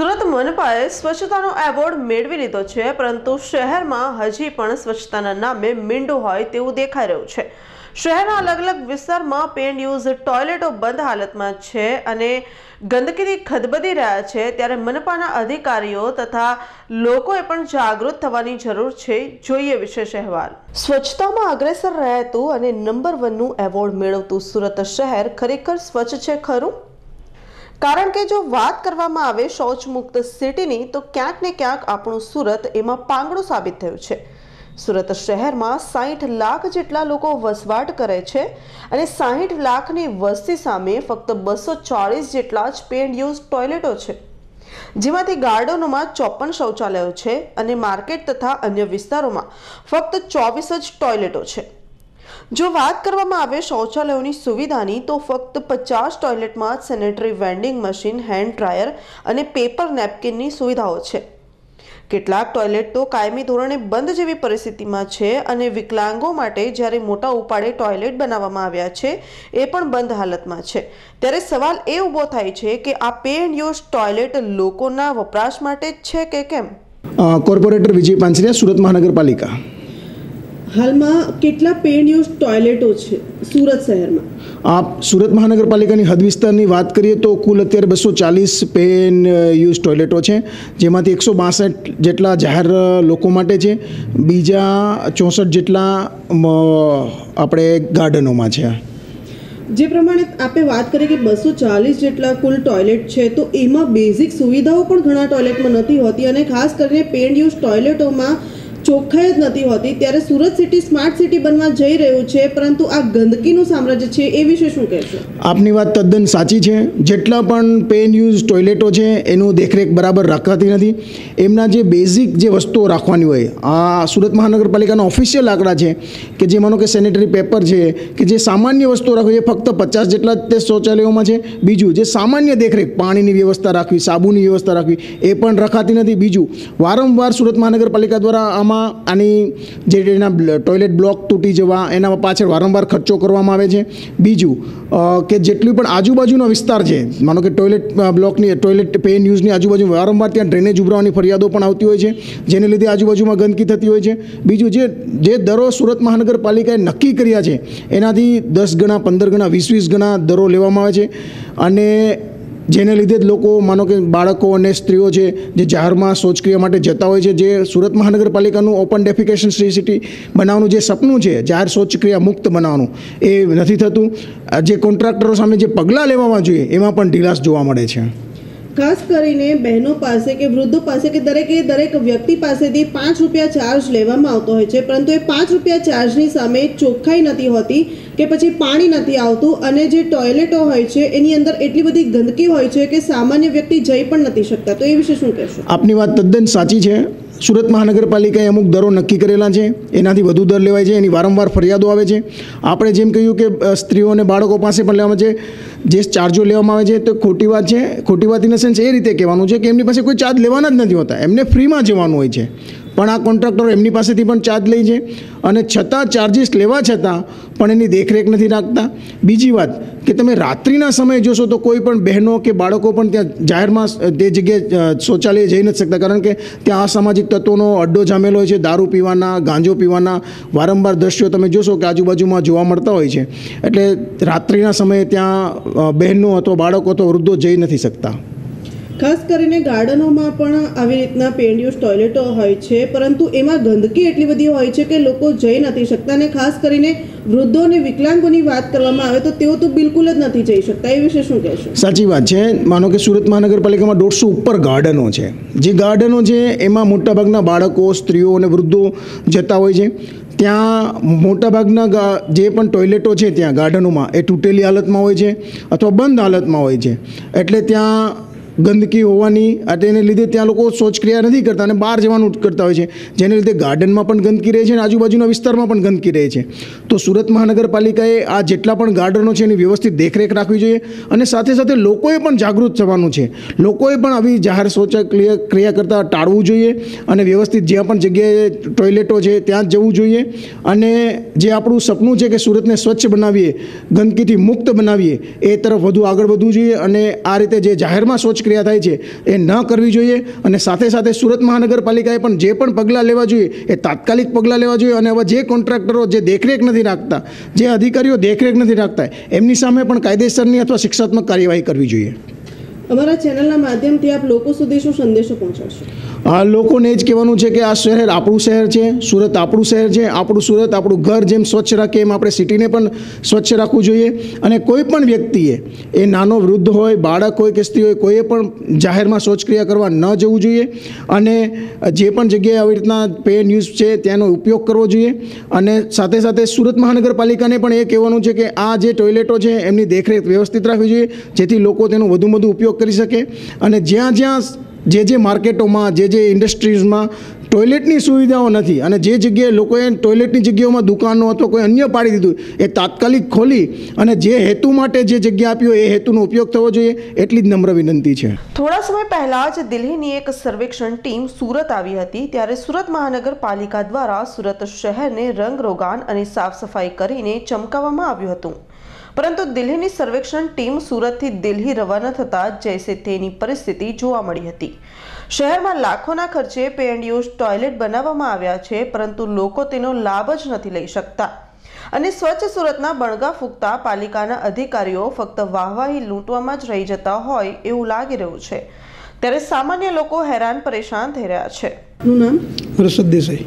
સુરત મનપાએ સ્વચ્છતાનો એવોર્ડ મેળવી લીધો છે, પરંતુ શહેરમાં હજી પણ સ્વચ્છતાના નામે મીંડું હોય તેવું દેખાઈ રહ્યું છે. શહેરના અલગ અલગ વિસ્તારમાં પેન યુઝ ટોયલેટો બંધ હાલતમાં છે અને ગંદકીથી ખદબદી રહ્યા છે, ત્યારે મનપાના અધિકારીઓ તથા લોકોએ પણ જાગૃત થવાની જરૂર છે. જોઈએ વિશેષ અહેવાલ. સ્વચ્છતામાં અગ્રેસર રહેતું અને નંબર વનનું એવોર્ડ મેળવતું સુરત શહેર ખરેખર સ્વચ્છ છે ખરું? કારણ કે જો વાત કરવામાં આવે શૌચ મુક્ત સિટીની, તો ક્યાંક ને ક્યાંક આપણું સુરત એમાં પાંગડું સાબિત થયું છે. સુરત શહેરમાં સાહીઠ લાખ જેટલા લોકો વસવાટ કરે છે અને સાહીઠ લાખની વસ્તી સામે ફક્ત બસો ચાળીસ જેટલા જ પેડ યુઝ ટોયલેટો છે. જેમાંથી ગાર્ડનોમાં ચોપન શૌચાલયો છે અને માર્કેટ તથા અન્ય વિસ્તારોમાં ફક્ત ચોવીસ જ ટોયલેટો છે. જો વાત કરવામાં આવે શૌચાલયોની સુવિધાની, તો ફક્ત પચાસ ટોયલેટમાં sanitary vending machine, hand dryer અને પેપર નેપકિનની સુવિધાઓ છે. કેટલાક ટોયલેટ તો કાયમી ધોરણે બંધ જેવી પરિસ્થિતિમાં છે અને વિકલાંગો માટે જ્યારે મોટા ઉપાડે ટોયલેટ બનાવવામાં આવ્યા છે, એ પણ બંધ હાલતમાં છે. ત્યારે સવાલ એ ઊભો થાય છે કે આ પે એન્ડ યુઝ ટોયલેટ લોકોના વપરાશ માટે જ છે કે કેમ? કોર્પોરેટર વિજય પાંચરિયા, સુરત મહાનગરપાલિકા. હાલમાં કેટલા પેડ યુઝ ટોયલેટો છે સુરત શહેરમાં? આપ સુરત મહાનગરપાલિકાની હદ વિસ્તારની વાત કરીએ તો કુલ અત્યારે બસો ચાલીસ પેન યુઝ ટોયલેટો છે જેમાંથી એકસો બાસઠ જેટલા જાહેર લોકો માટે છે બીજા ચોસઠ જેટલા આપણે ગાર્ડનોમાં છે. જે પ્રમાણે આપે વાત કરી કે બસો ચાલીસ જેટલા કુલ ટોયલેટ છે તો એમાં બેઝિક સુવિધાઓ પણ ઘણા ટોયલેટમાં નથી હોતી અને ખાસ કરીને પેન્ડ યુઝ ટોયલેટોમાં ચોખ્ખાઈ જ નથી હોતી. ત્યારે સુરત સિટી સ્માર્ટ સિટી બનવા જઈ રહ્યું છે. પરંતુ આ ગંદકીનું સામ્રાજ્ય છે એ વિશે શું કહેશો? આપની વાત તદ્દન સાચી છે. જેટલા પણ પેન યુઝ ટોયલેટો છે, એનું દેખરેખ બરાબર રાખવાતી નથી. એમના જે બેઝિક જે વસ્તુઓ રાખવાની હોય, આ સુરત મહાનગરપાલિકાના ઓફિશિયલ આંકડા છે કે જે માનો કે સેનેટરી પેપર છે, કે જે સામાન્ય વસ્તુઓ રાખવી એ ફક્ત પચાસ જેટલા તે શૌચાલયોમાં છે. બીજું, જે સામાન્ય દેખરેખ, પાણીની વ્યવસ્થા રાખવી, સાબુની વ્યવસ્થા રાખવી, એ પણ રખાતી નથી. બીજું, વારંવાર સુરત મહાનગરપાલિકા દ્વારા આમાં આની જે એના ટોયલેટ બ્લોક તૂટી જવા, એના પાછળ વારંવાર ખર્ચો કરવામાં આવે છે. બીજું કે જેટલી પણ આજુબાજુનો વિસ્તાર છે, માનો કે ટોયલેટ બ્લોકની ટોયલેટ પેન યુઝની આજુબાજુ વારંવાર ત્યાં ડ્રેનેજ ઉભરાવાની ફરિયાદો પણ આવતી હોય છે, જેને લીધે આજુબાજુમાં ગંદકી થતી હોય છે. બીજું, જે જે દરો સુરત મહાનગરપાલિકાએ નક્કી કર્યા છે, એનાથી દસ ગણા, પંદર ગણા, વીસ વીસ ગણા દરો લેવામાં આવે છે. અને જેને લીધે જ લોકો, માનો કે બાળકો અને સ્ત્રીઓ છે, જે જાહેરમાં શૌચક્રિયા માટે જતા હોય છે, જે સુરત મહાનગરપાલિકાનું ઓપન ડેફિકેશન ફ્રી સિટી બનાવવાનું જે સપનું છે, જાહેર શૌચક્રિયા મુક્ત બનાવવાનું, એ નથી થતું. જે કોન્ટ્રાક્ટરો સામે જે પગલાં લેવામાં જોઈએ, એમાં પણ ઢીલાસ જોવા મળે છે. ખાસ કરીને બહેનો પાસે કે વૃદ્ધો પાસે કે દરેકે દરેક વ્યક્તિ પાસેથી પાંચ રૂપિયા ચાર્જ લેવામાં આવતો હોય છે, પરંતુ એ પાંચ રૂપિયા ચાર્જની સામે ચોખ્ખાઈ નથી હોતી. કે પછી પાણી નથી આવતું અને જે ટોયલેટો હોય છે, એની અંદર એટલી બધી ગંદકી હોય છે કે સામાન્ય વ્યક્તિ જઈ પણ નથી શકતા. તો એ વિશે શું કહેશો? આપની વાત તદ્દન સાચી છે. સુરત મહાનગરપાલિકાએ અમુક દરો નક્કી કરેલા છે. એનાથી વધુ દર લેવાય છે. એની વારંવાર ફરિયાદો આવે છે. આપણે જેમ કહ્યું કે સ્ત્રીઓ અને બાળકો પાસે પણ લેવામાં છે. જે ચાર્જો લેવામાં આવે છે, તો ખોટી વાત છે. ખોટી વાત ઇન સેન્સ એ રીતે કહેવાનું છે કે એમની પાસે કોઈ ચાર્જ લેવાના જ નથી હોતા. એમને ફ્રીમાં જવાનું હોય છે. પણ આ કોન્ટ્રાક્ટરો એમની પાસેથી પણ ચાર્જ લે છે અને છતાં ચાર્જિસ લેવા છતાં પણ એની દેખરેખ નથી રાખતા. બીજી વાત કે તમે રાત્રિના સમયે જોશો તો કોઈ પણ બહેનો કે બાળકો પણ ત્યાં જાહેરમાં તે જગ્યાએ શૌચાલય જઈ નથી શકતા. કારણ કે ત્યાં અસામાજિક તત્વોનો અડ્ડો જામેલો હોય છે. દારૂ પીવાના, ગાંજો પીવાના, વારંવાર દ્રશ્યો તમે જોશો કે આજુબાજુમાં જોવા મળતા હોય છે. એટલે રાત્રિના સમયે ત્યાં બહેનો અથવા બાળકો અથવા વૃદ્ધો જઈ નથી શકતા. ખાસ કરીને ગાર્ડનોમાં પણ આવી રીતના પેન્ડ્યુસ, ટોયલેટો હોય છે. પરંતુ એમાં ગંદકી એટલી બધી હોય છે કે લોકો જઈ નથી શકતા અને ખાસ કરીને વૃદ્ધો અને વિકલાંગોની વાત કરવામાં આવે તો તેઓ તો બિલકુલ જ નથી જઈ શકતા. એ વિશે શું કહેશો? સાચી વાત છે. માનો કે સુરત મહાનગરપાલિકામાં દોઢસો ઉપર ગાર્ડનો છે. જે ગાર્ડનો છે, એમાં મોટાભાગના બાળકો, સ્ત્રીઓ અને વૃદ્ધો જતા હોય છે. ત્યાં મોટાભાગના જે પણ ટોયલેટો છે ત્યાં ગાર્ડનોમાં એ તૂટેલી હાલતમાં હોય છે અથવા બંધ હાલતમાં હોય છે. એટલે ત્યાં ગંદકી હોવાની તેને લીધે ત્યાં લોકો શૌચક્રિયા નથી કરતા અને બહાર જવાનું કરતા હોય છે. જેને લીધે ગાર્ડનમાં પણ ગંદકી રહે છે અને આજુબાજુના વિસ્તારમાં પણ ગંદકી રહે છે. તો સુરત મહાનગરપાલિકાએ આ જેટલા પણ ગાર્ડનો છે એની વ્યવસ્થિત દેખરેખ રાખવી જોઈએ અને સાથે સાથે લોકોએ પણ જાગૃત થવાનું છે. લોકોએ પણ આવી જાહેર શૌચક્રિયા ક્રિયા કરતાં ટાળવું જોઈએ અને વ્યવસ્થિત જ્યાં પણ જગ્યાએ ટોયલેટો છે ત્યાં જ જવું જોઈએ અને જે આપણું સપનું છે કે સુરતને સ્વચ્છ બનાવીએ, ગંદકીથી મુક્ત બનાવીએ, એ તરફ વધુ આગળ વધવું જોઈએ અને આ રીતે જે જાહેરમાં શૌચક્રિયા પ્રક્રિયા થાય છે, એ ન કરવી જોઈએ અને સાથે સાથે સુરત મહાનગરપાલિકાએ પણ જે પણ પગલાં લેવા જોઈએ, એ તાત્કાલિક પગલાં લેવા જોઈએ અને હવે જે કોન્ટ્રાક્ટરો જે દેખરેખ નથી રાખતા, જે અધિકારીઓ દેખરેખ નથી રાખતા, એમની સામે પણ કાયદેસરની અથવા શિક્ષાત્મક કાર્યવાહી કરવી જોઈએ. અમારા ચેનલના માધ્યમથી આપ લોકો સુધી શું સંદેશો પહોંચાડશો? લોકોને જ કહેવાનું છે કે આ શહેર આપણું શહેર છે, સુરત આપણું શહેર છે, આપણું સુરત આપણું ઘર જેમ સ્વચ્છ રાખીએ એમ આપણે સિટીને પણ સ્વચ્છ રાખવું જોઈએ. અને કોઈ પણ વ્યક્તિએ એ નાનો વૃદ્ધ હોય, બાળક હોય કે સ્ત્રી હોય, કોઈએ પણ જાહેરમાં શૌચક્રિયા કરવા ન જવું જોઈએ અને જે પણ જગ્યાએ આવી રીતના પે ન્યૂઝ છે તેનો ઉપયોગ કરવો જોઈએ. અને સાથે સાથે સુરત મહાનગરપાલિકાને પણ એ કહેવાનું છે કે આ જે ટોયલેટો છે એમની દેખરેખ વ્યવસ્થિત રાખવી જોઈએ, જેથી લોકો તેનો વધુ વધુ ઉપયોગ કરી શકે. અને જ્યાં જ્યાં જે જે માર્કેટોમાં, જે જે ઇન્ડસ્ટ્રીઝમાં ટોયલેટની સુવિધાઓ નથી અને જે જગ્યાએ લોકોએ ટોયલેટની જગ્યાઓમાં દુકાનો અથવા કોઈ અન્ય પાડી દીધું, એ તાત્કાલિક ખોલી અને જે હેતુ માટે જે જગ્યા આપ્યો એ હેતુનો ઉપયોગ થવો જોઈએ, એટલી જ નમ્ર વિનંતી છે. થોડા સમય પહેલા જ દિલ્હીની એક સર્વેક્ષણ ટીમ સુરત આવી હતી, ત્યારે સુરત મહાનગરપાલિકા દ્વારા સુરત શહેરને રંગરોગાન અને સાફ સફાઈ કરીને ચમકાવવામાં આવ્યું હતું. પરંતુ દિલ્હીની સર્વેક્ષણ ટીમ સુરતથી દિલ્હી રવાના થતાં જૈસે તેની પરિસ્થિતિ જોવા મળી હતી. શહેરમાં લાખોના ખર્ચે પે એન્ડ યુઝ ટોયલેટ બનાવવામાં આવ્યા છે, પરંતુ લોકો તેનો લાભ જ નથી લઈ શકતા. અને સ્વચ્છ સુરતના બણગા ફૂંકતા પાલિકાના અધિકારીઓ ફક્ત વાહવાહી લૂંટવામાં જ રહી જતા હોય એવું લાગી રહ્યું છે. ત્યારે સામાન્ય લોકો હેરાન પરેશાન થઈ રહ્યા છે. હર્ષદ દેસાઈ.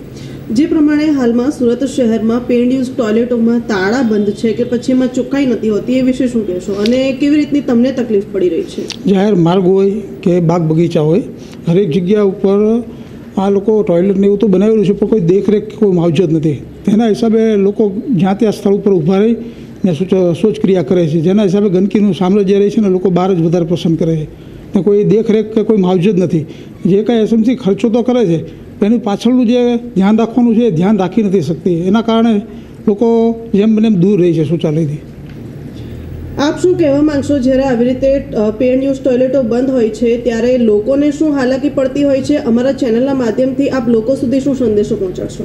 જે પ્રમાણે હાલમાં સુરત શહેરમાં યુઝ ટોયલેટોમાં તાળા બંધ છે કે પછી એમાં ચોખ્ખાઈ નથી હોતી એ વિશે શું કહેશો? અને કેવી રીતની તમને તકલીફ પડી રહી છે? જાહેર માર્ગ હોય કે બાગ બગીચા હોય, હરેક જગ્યા ઉપર આ લોકો ટોયલેટને એવું તો બનાવેલું છે, પણ કોઈ દેખરેખ કોઈ માવજત નથી. તેના હિસાબે લોકો જ્યાં ત્યાં સ્થળ ઉપર ઊભા રહી ને શૌચ શૌચક્રિયા કરે છે. જેના હિસાબે ગંદકીનું સામ્રાજ્ય રહે છે ને લોકો બહાર જ વધારે પસંદ કરે છે. કોઈ દેખરેખ કે કોઈ માવજત નથી. જે કાંઈ એસએમસી ખર્ચો તો કરે છે એની પાછળનું જે ધ્યાન રાખવાનું છે એ ધ્યાન રાખી નથી શકતી. એના કારણે લોકો જેમ બને એમ દૂર રહી છે શૌચાલયથી. આપ શું કહેવા માંગશો? જ્યારે આવી રીતે પેન્ડ યુઝ ટોયલેટો બંધ હોય છે ત્યારે લોકોને શું હાલાકી પડતી હોય છે? અમારા ચેનલના માધ્યમથી આપ લોકો સુધી શું સંદેશો પહોંચાડશો?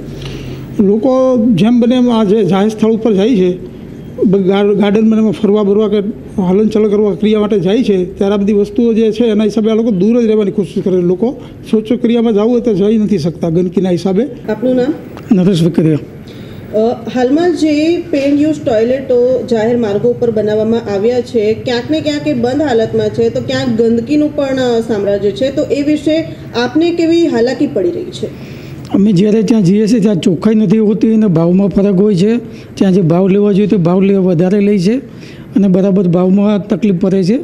લોકો જેમ બને એમ આ જે જાહેર સ્થળ ઉપર જાય છે ગાર્ડનમાં ફરવા બરવા કે હલનચલન કરવા ક્રિયા માટે જાય છે ત્યારે આ બધી વસ્તુઓ જે છે એના હિસાબે આ લોકો દૂર જ રહેવાની કોશિશ કરે લોકો શૌચક્રિયામાં જવું હોય તો જઈ નથી શકતા ગંદકીના હિસાબે. આપનું નામ? નરેશ વકરિયા. હાલમાં જે પેન યુઝ ટોયલેટો જાહેર માર્ગો ઉપર બનાવવામાં આવ્યા છે ક્યાંક ને ક્યાંક એ બંધ હાલતમાં છે તો ક્યાંક ગંદકીનું પણ સામ્રાજ્ય છે. તો એ વિશે આપને કેવી હાલાકી પડી રહી છે? અમે જ્યારે ત્યાં જઈએ છીએ, ત્યાં ચોખ્ખાઈ નથી હોતી અને ભાવમાં ફરક હોય છે. ત્યાં જે ભાવ લેવા જોઈએ તો ભાવ લે વધારે લે છે અને બરાબર ભાવમાં તકલીફ પડે છે.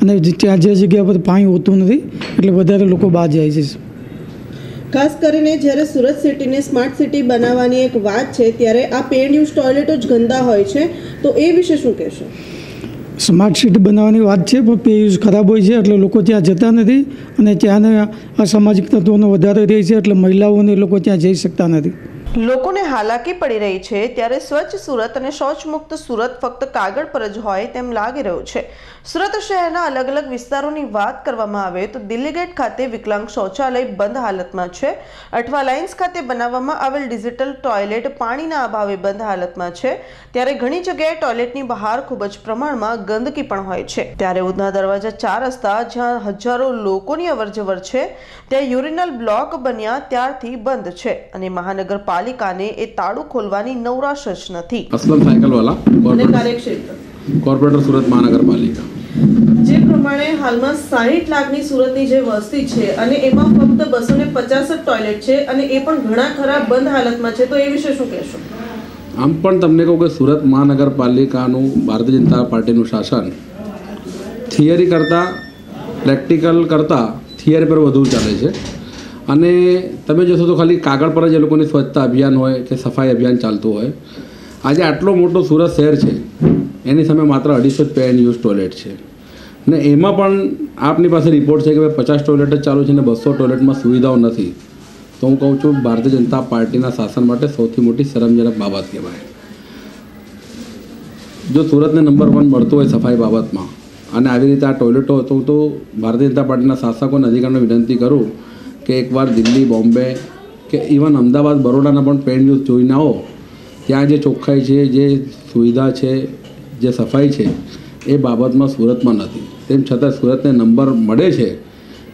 અને ત્યાં જે જગ્યા પર પાણી હોતું નથી, એટલે વધારે લોકો બહાર જાય છે. ખાસ કરીને જ્યારે સુરત સિટીને સ્માર્ટ સિટી બનાવવાની એક વાત છે, ત્યારે આ પેન્ડ યુઝ ટોયલેટો જ ગંદા હોય છે. તો એ વિશે શું કહેશો? સ્માર્ટ સિટી બનાવવાની વાત છે, પણ પે યુઝ ખરાબ હોય છે, એટલે લોકો ત્યાં જતા નથી અને ત્યાંના અસામાજિક તત્વોનો વધારે રહે છે, એટલે મહિલાઓને લોકો ત્યાં જઈ શકતા નથી. લોકોને હાલાકી પડી રહી છે, ત્યારે સ્વચ્છ સુરત અને શૌચમુક્ત સુરત ફક્ત કાગળ પર જ હોય તેમ લાગી રહ્યું છે. સુરત શહેરના અલગ અલગ વિસ્તારોની વાત કરવામાં આવે તો દિલ્હી ગેટ ખાતે વિકલાંગ શૌચાલય બંધ હાલતમાં છે. અઠવા લાઇન્સ ખાતે બનાવવામાં આવેલ ડિજિટલ ટોયલેટ પાણીના અભાવે બંધ હાલતમાં છે. ત્યારે ઘણી જગ્યાએ ટોયલેટની બહાર ખૂબ જ પ્રમાણમાં ગંદકી પણ હોય છે. ત્યારે ઉધના દરવાજા ચાર રસ્તા જ્યાં હજારો લોકોની અવરજવર છે, ત્યાં યુરિનલ બ્લોક બન્યા ત્યારથી બંધ છે અને પાલિકાને એ તાળું ખોલવાની નવરાશ જ નથી. અસલમ સાયકલવાલા કોર્પોરેટર સુરત મહાનગરપાલિકા. જે પ્રમાણે હાલમાં સાહીઠ લાખની સુરતની જે વસ્તી છે અને એમાં ફક્ત બસો ને પચાસ જ ટોયલેટ છે અને એ પણ ઘણા ખરા બંધ હાલતમાં છે તો એ વિશે શું કહેશો? આમ પણ તમને કહું કે સુરત મહાનગરપાલિકાનું ભારતીય જનતા પાર્ટીનું શાસન થિયરી કરતાં પ્રેક્ટિકલ કરતાં થિયરી પર વધુ ચાલે છે. અને તમે જોશો તો ખાલી કાગળ પર જ એ લોકોની સ્વચ્છતા અભિયાન હોય કે સફાઈ અભિયાન ચાલતું હોય. આજે આટલો મોટો સુરત શહેર છે, એની સામે માત્ર અઢીસો જ પે એન્ડ યુઝ ટોયલેટ છે. ને એમાં પણ આપની પાસે રિપોર્ટ છે કે ભાઈ પચાસ ટોયલેટ જ ચાલુ છે ને બસો ટોયલેટમાં સુવિધાઓ નથી. તો હું કહું છું, ભારતીય જનતા પાર્ટીના શાસન માટે સૌથી મોટી શરમજનક બાબત કહેવાય. જો સુરતને નંબર વન મળતું હોય સફાઈ બાબતમાં, અને આવી રીતે આ ટોયલેટો તો હું તો ભારતીય જનતા પાર્ટીના શાસકોને અધિકારીને વિનંતી કરું કે એકવાર દિલ્હી, બોમ્બે કે ઇવન અમદાવાદ, બરોડાના પણ પેન ન્યૂઝ જોઈને આવો. ત્યાં જે ચોખ્ખાઈ છે, જે સુવિધા છે, જે સફાઈ છે, એ બાબતમાં સુરતમાં નથી. તેમ છતાં સુરતને નંબર મળે છે.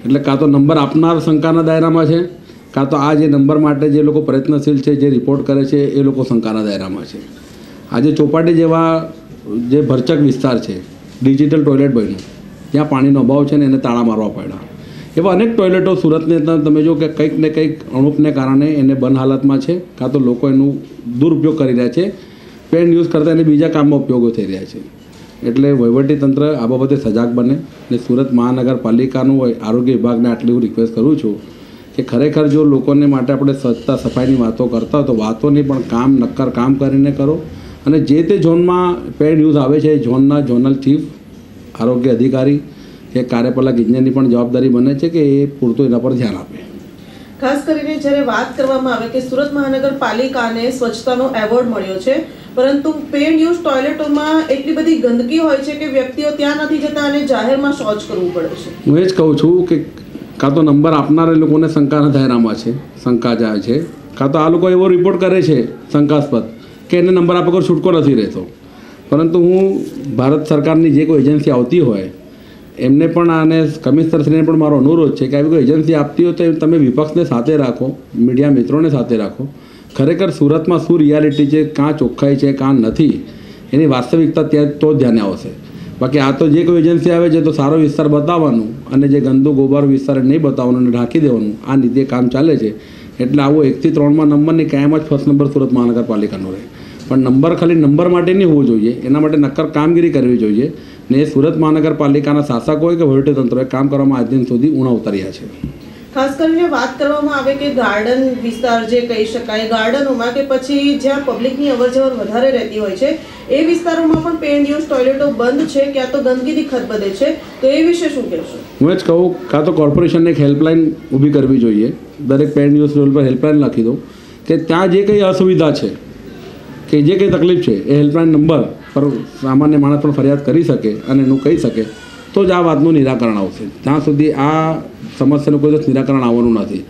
એટલે કાં તો નંબર આપનાર શંકાના દાયરામાં છે, કાં તો આ જે નંબર માટે જે લોકો પ્રયત્નશીલ છે, જે રિપોર્ટ કરે છે, એ લોકો શંકાના દાયરામાં છે. આજે ચોપાટી જેવા જે ભરચક વિસ્તાર છે ડિજિટલ ટોયલેટ બન્યું. ત્યાં પાણીનો અભાવ છે ને એને તાળા મારવા પડ્યા. એવા અનેક ટોયલેટો સુરતની તમે જો કે કંઈક ને કંઈક અણુપને કારણે એને બંધ હાલતમાં છે, કાં તો લોકો એનું દુરુપયોગ કરી રહ્યા છે, પેન યુઝ કરતાં એને બીજા કામમાં ઉપયોગો થઈ રહ્યા છે. એટલે વહીવટીતંત્ર આ બાબતે સજાગ બને ને સુરત મહાનગરપાલિકાનું આરોગ્ય વિભાગને આટલી હું રિક્વેસ્ટ કરું છું કે ખરેખર જો લોકોને માટે આપણે સ્વચ્છતા સફાઈની વાતો કરતા તો વાતોની પણ કામ, નક્કર કામ કરીને કરો અને જે તે ઝોનમાં પેડ યુઝ આવે છે ઝોનના ઝોનલ ચીફ, આરોગ્ય અધિકારી કે કાર્યપાલક ઇજનેરની પણ જવાબદારી બને છે કે એ પૂરતું એના પર ધ્યાન આપે. ખાસ કરીને જ્યારે વાત કરવામાં આવે કે સુરત મહાનગરપાલિકાને સ્વચ્છતાનો એવોર્ડ મળ્યો છે પરંતુ પેડ યુઝ ટોયલેટોમાં એટલી બધી ગંદકી હોય છે કે વ્યક્તિઓ ત્યાં નથી જતા અને જાહેરમાં શૌચ કરવું પડે છે. હું એ જ કહું છું કે કાં તો નંબર આપનાર લોકોને શંકાના દાયરામાં છે શંકા જાય છે કાં તો આ લોકો એવો રિપોર્ટ કરે છે શંકાસ્પદ કે એને નંબર આપવા છૂટકો નથી રહેતો. પરંતુ હું ભારત સરકારની જે કોઈ એજન્સી આવતી હોય એમને પણ આને કમિશનરશ્રીને પણ મારો અનુરોધ છે કે આવી કોઈ એજન્સી આપતી હોય તો તમે વિપક્ષને સાથે રાખો, મીડિયા મિત્રોને સાથે રાખો. ખરેખર સુરતમાં શું રિયાલિટી છે, કાં ચોખ્ખાઈ છે, કાં નથી, એની વાસ્તવિકતા ત્યાં તો ધ્યાને આવશે. બાકી આ તો જે કોઈ એજન્સી આવે છે તો સારો વિસ્તાર બતાવવાનું અને જે ગંદુ ગોબર વિસ્તાર નહીં બતાવવાનું અને ઢાંકી દેવાનું, આ રીતે કામ ચાલે છે. એટલે આવો એકથી ત્રણમાં નંબરની કાયમ જ ફર્સ્ટ નંબર સુરત મહાનગરપાલિકાનો રહે. પણ નંબર ખાલી નંબર માટે નહીં હોવો જોઈએ. એના માટે નક્કર કામગીરી કરવી જોઈએ. ને સુરત મહાનગરપાલિકાના શાસકો હોય કે વહીવટીતંત્રોએ કામ કરવામાં આજ દિન સુધી ઉણા ઉતર્યા છે. ખાસ કરીને વાત કરવામાં આવે કે ગાર્ડન વિસ્તાર જે કહી શકાય ગાર્ડનોમાં કે પછી જ્યાં પબ્લિકની અવરજવર વધારે રહેતી હોય છે એ વિસ્તારોમાં પણ પેડ યુઝ ટોયલેટો બંધ છે ક્યાં તો ગંદકીથી ખતબદે છે. તો એ વિશે શું કહેશો? હું જ કહું કાં તો કોર્પોરેશનને એક હેલ્પલાઇન ઊભી કરવી જોઈએ. દરેક પેન યુઝ રોલ પર હેલ્પલાઇન લખી દો કે ત્યાં જે કંઈ અસુવિધા છે કે જે કંઈ તકલીફ છે એ હેલ્પલાઇન નંબર પર સામાન્ય માણસ પણ ફરિયાદ કરી શકે અને એનું કહી શકે, તો જ આ વાતનું નિરાકરણ આવશે. ત્યાં સુધી આ સમસ્યાનું કોઈ નિરાકરણ આવવાનું નથી.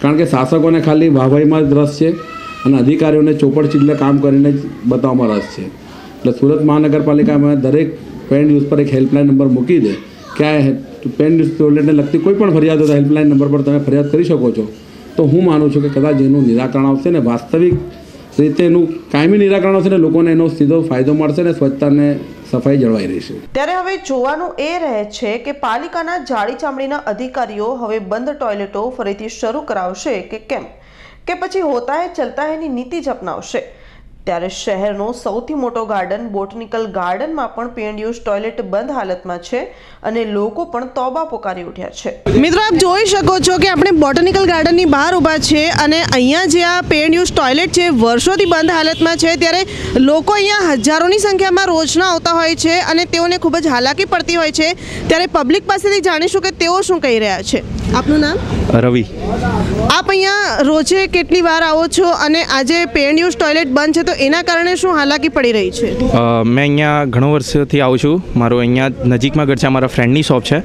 કારણ કે શાસકોને ખાલી વાહવાહીમાં જ રસ છે અને અધિકારીઓને ચોપડ ચીટલે કામ કરીને જ બતાવવામાં રસ છે. એટલે સુરત મહાનગરપાલિકામાં દરેક પેન ન્યૂઝ પર એક હેલ્પલાઇન નંબર મૂકી દે. કે આ પેન યુઝ ટોયલેટને લગતી કોઈ પણ ફરિયાદ હોય તો હેલ્પલાઇન નંબર પર તમે ફરિયાદ કરી શકો છો. તો હું માનું છું કે કદાચ એનું નિરાકરણ આવશે ને વાસ્તવિક રીતે એનું કાયમી નિરાકરણ હશે ને લોકોને એનો સીધો ફાયદો મળશે ને સ્વચ્છતાને સફાઈ જળવાઈ રહેશે. ત્યારે હવે જોવાનું એ રહે છે કે પાલિકાના જાળી ચામડીના અધિકારીઓ હવે બંધ ટોયલેટો ફરીથી શરૂ કરાવશે કે કેમ? કે પછી હોતા હે, ચલતા હૈની નીતિ જ અપનાવશે. ત્યારે શહેરનો સૌથી મોટો ગાર્ડન બોટનિકલ ગાર્ડનમાં પણ પેન્ડ યુઝ ટોયલેટ બંધ હાલતમાં છે અને લોકો પણ તોબા પોકારી ઉઠ્યા છે. મિત્રો આપ જોઈ શકો છો કે આપણે બોટનિકલ ગાર્ડનની બહાર ઊભા છે અને અહીંયા જે આ પેન્ડ યુઝ ટોયલેટ છે વર્ષોથી બંધ હાલતમાં છે. ત્યારે લોકો અહીંયા હજારોની સંખ્યામાં રોજના આવતા હોય છે અને તેઓને ખૂબ જ હાલાકી પડતી હોય છે. ત્યારે પબ્લિક પાસેથી જાણીશું કે તેઓ શું કહી રહ્યા છે. આપનું નામ? રવિ. આપ અહીંયા રોજે કેટલી વાર આવો છો અને આજે પેન્ડ યુઝ ટોયલેટ બંધ છે, તો એના કારણે શું હાલાકી પડી રહી છે? મેં અહીંયા ઘણો વર્ષથી આવું છું. મારો અહીંયા નજીકમાં ઘર છે મારા ફ્રેન્ડની શોપ છે.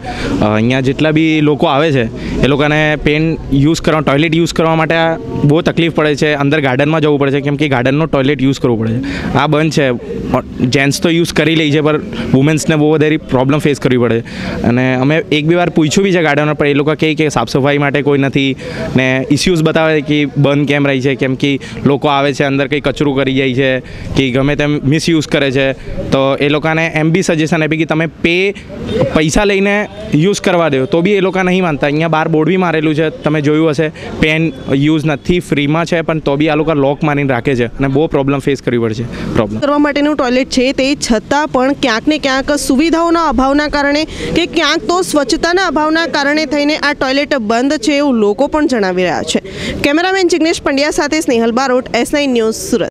અહીંયા જેટલા બી લોકો આવે છે, એ લોકોને પેન યુઝ કરવા, ટોયલેટ યુઝ કરવા માટે બહુ તકલીફ પડે છે, અંદર ગાર્ડનમાં જવું પડે છે, કેમ કે ગાર્ડનનો ટોયલેટ યુઝ કરવું પડે છે. આ બંધ છે. જેન્ટ્સ તો યુઝ કરી લે છે, પણ વુમેન્સને બહુ વધારે પ્રોબ્લેમ ફેસ કરવી પડે. છે અને અમે એક બે વાર પૂછ્યું બી છે ગાર્ડનર પર એ લોકો કહે કે સાફ સફાઈ માટે કોઈ નથી ને ઇસ્યુઝ બતાવે કે બંધ કેમ રહી છે, કેમ કે લોકો આવે છે, અંદર કંઈ કચરું કરી જાય છે, કે ગમે તેમ મિસયુઝ કરે છે. તો એ લોકોને એમ બી સજેશન આપી કે તમે પે પૈસા લઈને યુઝ કરવા દો. તો બી એ લોકો નહીં માનતા. અહીંયા બહાર બોર્ડ બી મારેલું છે. તમે જોયું હશે પેન યુઝ નથી. ફ્રીમાં છે, પણ તો બી આ લોકો લોક મારીને રાખે છે અને બહુ પ્રોબ્લેમ ફેસ કરવી પડશે. પ્રોબ્લેમ કરવા માટેનું ટોયલેટ છે તે છતાં પણ ક્યાંક ને ક્યાંક સુવિધાઓના અભાવના કારણે કે ક્યાંક તો સ્વચ્છતાના અભાવના કારણે થઈને આ ટોયલેટ બંધ છે એવું લોકો પણ જણાવી રહ્યા છે. કેમેરામેન જિગ્નેશ પંડ્યા સાથે સ્નેહલ બારોટ એસઆઈ ન્યૂઝ સુરત.